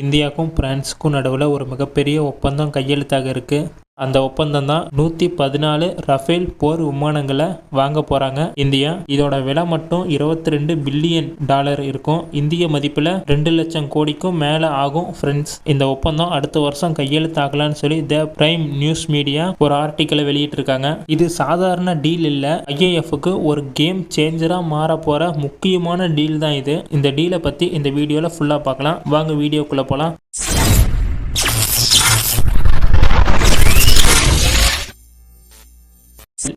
இந்தியாவுக்கும் பிரான்ஸுக்கும் நடுவில் ஒரு மிகப்பெரிய ஒப்பந்தம் கையெழுத்தாக இருக்குது அந்த ஒப்பந்தம் தான் நூற்றி பதினாலு ரஃபேல் போர் விமானங்களை வாங்க போகிறாங்க இந்தியா இதோட விலை மட்டும் இருபத்தி ரெண்டு பில்லியன் டாலர் இருக்கும். இந்திய மதிப்பில் ரெண்டு லட்சம் கோடிக்கும் மேலே ஆகும் ஃப்ரெண்ட்ஸ் இந்த ஒப்பந்தம் அடுத்த வருஷம் கையெழுத்தாகலான்னு சொல்லி த பிரைம் நியூஸ் மீடியா ஒரு ஆர்டிக்கலை வெளியிட்டிருக்காங்க. இது சாதாரண டீல் இல்லை. ஐஏஎஃப்க்கு ஒரு கேம் சேஞ்சராக மாற போகிற முக்கியமான டீல் தான் இது. இந்த டீலை பற்றி இந்த வீடியோவில் ஃபுல்லாக பார்க்கலாம். வாங்க வீடியோக்குள்ளே போகலாம்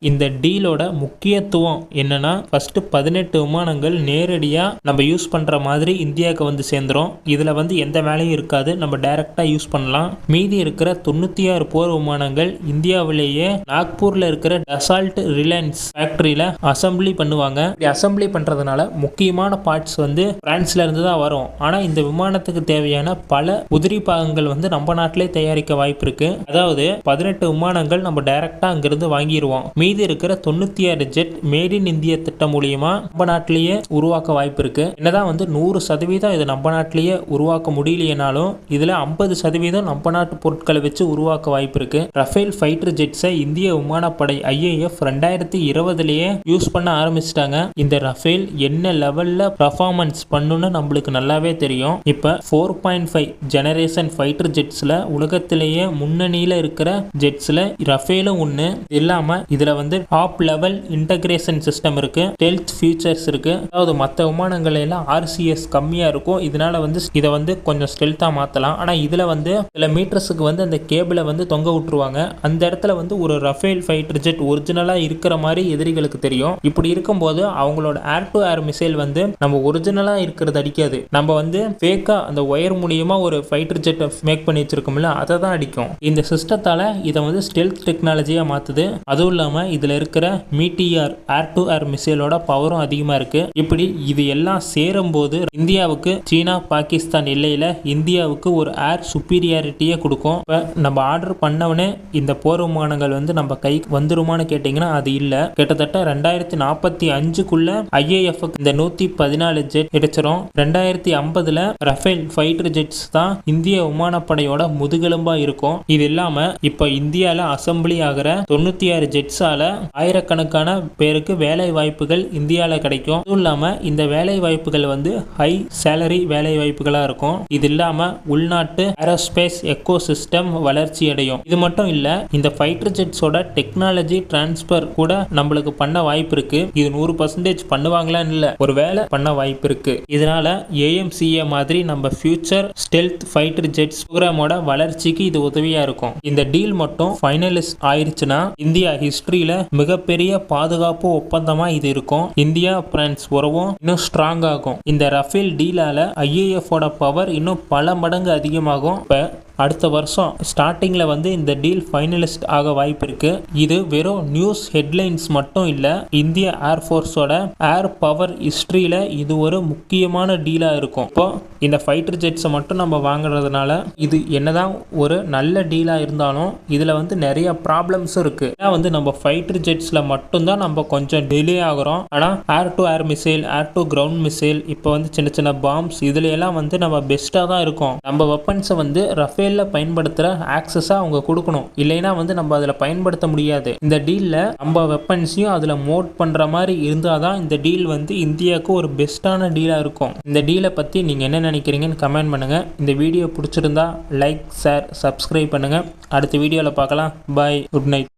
இந்த டீலோட முக்கியத்துவம் என்னன்னா ஃபர்ஸ்ட் பதினெட்டு விமானங்கள் நேரடியாக நம்ம யூஸ் பண்ணுற மாதிரி இந்தியாவுக்கு வந்து சேர்ந்துரும். இதில் வந்து எந்த வேலையும் இருக்காது. நம்ம டைரெக்டாக யூஸ் பண்ணலாம். மீதி இருக்கிற தொண்ணூற்றி ஆறு போர் விமானங்கள் இந்தியாவிலேயே நாக்பூரில் இருக்கிற டசால்ட் ரிலையன்ஸ் ஃபேக்ட்ரியில் அசம்பிளி பண்ணுவாங்க. இப்படி அசம்பிளி பண்ணுறதுனால முக்கியமான பார்ட்ஸ் வந்து பிரான்ஸ்ல இருந்து தான் வரும். ஆனால் இந்த விமானத்துக்கு தேவையான பல உதிரி பாகங்கள் வந்து நம்ம நாட்டிலே தயாரிக்க வாய்ப்பு இருக்கு. அதாவது பதினெட்டு விமானங்கள் நம்ம டைரெக்டாக அங்கிருந்து வாங்கிடுவோம் மீதி இருக்கிற தொண்ணூற்றி ஆறு ஜெட் மேட் இன் இந்தியா திட்டம் மூலியமா நம்ம நாட்டிலேயே உருவாக்க வாய்ப்பு இருக்கு. என்னதான் வந்து நூறு சதவீதம் இது நம்ம நாட்டிலேயே உருவாக்க முடியலையனாலும் இதுல ஐம்பது சதவீதம் நம்ம நாட்டு பொருட்களை வச்சு உருவாக்க வாய்ப்பு இருக்கு. ரஃபேல் ஃபைட்டர் ஜெட்ஸை இந்திய விமானப்படை ஐஏஎஃப் ரெண்டாயிரத்தி இருபதுலயே யூஸ் பண்ண ஆரம்பிச்சிட்டாங்க. இந்த ரஃபேல் என்ன லெவல்ல பர்ஃபார்மன்ஸ் பண்ணுன்னு நம்மளுக்கு நல்லாவே தெரியும். இப்ப four point five generation fighter ஜெட்ஸ்ல உலகத்திலேயே முன்னணியில இருக்கிற ஜெட்ஸ்ல ரஃபேலும் ஒன்று இல்லாம இதில் வந்து டாப் லெவல் இன்டகிரேஷன் சிஸ்டம் இருக்கு டெல்த் ஃபியூச்சர்ஸ் இருக்கு. அதாவது மற்ற விமானங்கள் எல்லாம் ஆர்சிஎஸ் கம்மியா இருக்கும். இதனால வந்து இதை வந்து கொஞ்சம் ஸ்டெல்த்தாக மாற்றலாம் ஆனால் இதில் வந்து சில மீட்டர்ஸுக்கு வந்து அந்த கேபிளை வந்து தொங்க விட்டுருவாங்க. அந்த இடத்துல வந்து ஒரு ரஃபேல் ஃபைட்டர் ஜெட் ஒரிஜினலாக இருக்கிற மாதிரி எதிரிகளுக்கு தெரியும். இப்படி இருக்கும்போது அவங்களோட ஏர் டு ஏர் மிசைல் வந்து நம்ம ஒரிஜினலாக இருக்கிறது அடிக்காது. நம்ம வந்து ஃபேக்காக அந்த ஒயர் மூலியமாக ஒரு ஃபைட்டர் ஜெட்டை மேக் பண்ணி வச்சிருக்கோம்ல அதை தான் அடிக்கும். இந்த சிஸ்டத்தால் இதை வந்து ஸ்டெல்த் டெக்னாலஜியாக மாற்றுது அதுவும் இல்லாமல் இதில் இருக்கிற மீட்டிஆர் ஏர் டு ஏர் மிசைலோட பவரும் அதிகமாக இருக்குது இப்படி இது எல்லாம் சேரும்போது இந்தியாவுக்கு சீனா பாகிஸ்தான் எல்லையில் இந்தியாவுக்கு ஒரு ஏர் சுப்பீரியாரிட்டியே கொடுக்கும். இப்போ நம்ம ஆர்டர் பண்ணவனே இந்த போர் விமானங்கள் வந்து நம்ம கைக்கு வந்துருமான்னு கேட்டிங்கன்னா அது இல்லை. கிட்டத்தட்ட ரெண்டாயிரத்தி நாற்பத்தி அஞ்சுக்குள்ள ஐஏஎஃப் இந்த நூற்றி பதினாலு ஜெட் கிடைச்சிரும். ரெண்டாயிரத்தி ஐம்பதுல ரஃபேல் ஃபைட்டர் ஜெட்ஸ் தான் இந்திய விமானப்படையோட முதுகெலும்பா இருக்கும். இது இல்லாம இப்போ இந்தியாவில் அசம்பிளி ஆகிற தொண்ணூற்றி ஆறு ஜெட்ஸ் ஜெட்ஸால ஆயிரக்கணக்கான பேருக்கு வேலை வாய்ப்புகள் இந்தியாவில் கிடைக்கும். அதுவும் இல்லாமல் இந்த வேலை வாய்ப்புகள் வந்து ஹை சேலரி வேலை வாய்ப்புகளாக இருக்கும். இது இல்லாமல் உள்நாட்டு ஏரோஸ்பேஸ் எக்கோ சிஸ்டம் வளர்ச்சி அடையும். இது மட்டும் இல்லை இந்த ஃபைட்டர் ஜெட்ஸோட டெக்னாலஜி டிரான்ஸ்பர் கூட நம்மளுக்கு பண்ண வாய்ப்பு இருக்கு. இது நூறு பர்சன்டேஜ் பண்ணுவாங்களான்னு இல்லை ஒரு வேலை பண்ண வாய்ப்பு இருக்கு. இதனால ஏஎம்சிஏ மாதிரி நம்ம ஃபியூச்சர் ஸ்டெல்த் ஃபைட்டர் ஜெட்ஸ் ப்ரோக்ராமோட வளர்ச்சிக்கு இது உதவியாக இருக்கும். இந்த டீல் மட்டும் ஃபைனலிஸ்ட் ஆயிடுச்சுன்னா இந்தியா ஹிஸ்டரியில மிகப்பெரிய பாதுகாப்பு ஒப்பந்தமா இது இருக்கும். இந்தியா பிரான்ஸ் உறவும் இன்னும் ஸ்ட்ராங் ஆகும். இந்த ரஃபேல் டீலால ஐஏஎஃப் பவர் இன்னும் பல மடங்கு அதிகமாகும். இப்ப அடுத்த வருஷம் ஸ்டார்டிங்கில் வந்து இந்த டீல் ஃபைனலிஸ்ட் ஆக வாய்ப்பு இருக்கு. இது வெறும் நியூஸ் ஹெட்லைன்ஸ் மட்டும் இல்லை இந்திய ஏர்ஃபோர்ஸோட ஏர் பவர் ஹிஸ்ட்ரியில் இது ஒரு முக்கியமான டீலாக இருக்கும். இப்போ இந்த ஃபைட்டர் ஜெட்ஸை மட்டும் நம்ம வாங்குறதுனால இது என்னதான் ஒரு நல்ல டீலாக இருந்தாலும் இதில் வந்து நிறைய ப்ராப்ளம்ஸும் இருக்குது ஏன்னா வந்து நம்ம ஃபைட்டர் ஜெட்ஸில் மட்டும்தான் நம்ம கொஞ்சம் டிலே ஆகிறோம். ஆனால் air to air missile air to ground missile இப்போ வந்து சின்ன சின்ன பாம்ஸ் இதுல எல்லாம் வந்து நம்ம பெஸ்ட்டாக தான் இருக்கோம். நம்ம வெப்பன்ஸை வந்து ரஃபேல் ரஃபேலில் பயன்படுத்துகிற ஆக்சஸாக அவங்க கொடுக்கணும். இல்லைன்னா வந்து நம்ம அதில் பயன்படுத்த முடியாது. இந்த டீலில் நம்ம வெப்பன்ஸையும் அதில் மோட் பண்ணுற மாதிரி இருந்தால் தான் இந்த டீல் வந்து இந்தியாவுக்கு ஒரு பெஸ்ட்டான டீலாக இருக்கும். இந்த டீலை பற்றி நீங்கள் என்ன நினைக்கிறீங்கன்னு கமெண்ட் பண்ணுங்கள் இந்த வீடியோ பிடிச்சிருந்தா லைக் ஷேர் சப்ஸ்கிரைப் பண்ணுங்கள் அடுத்த வீடியோவில் பார்க்கலாம். Bye good night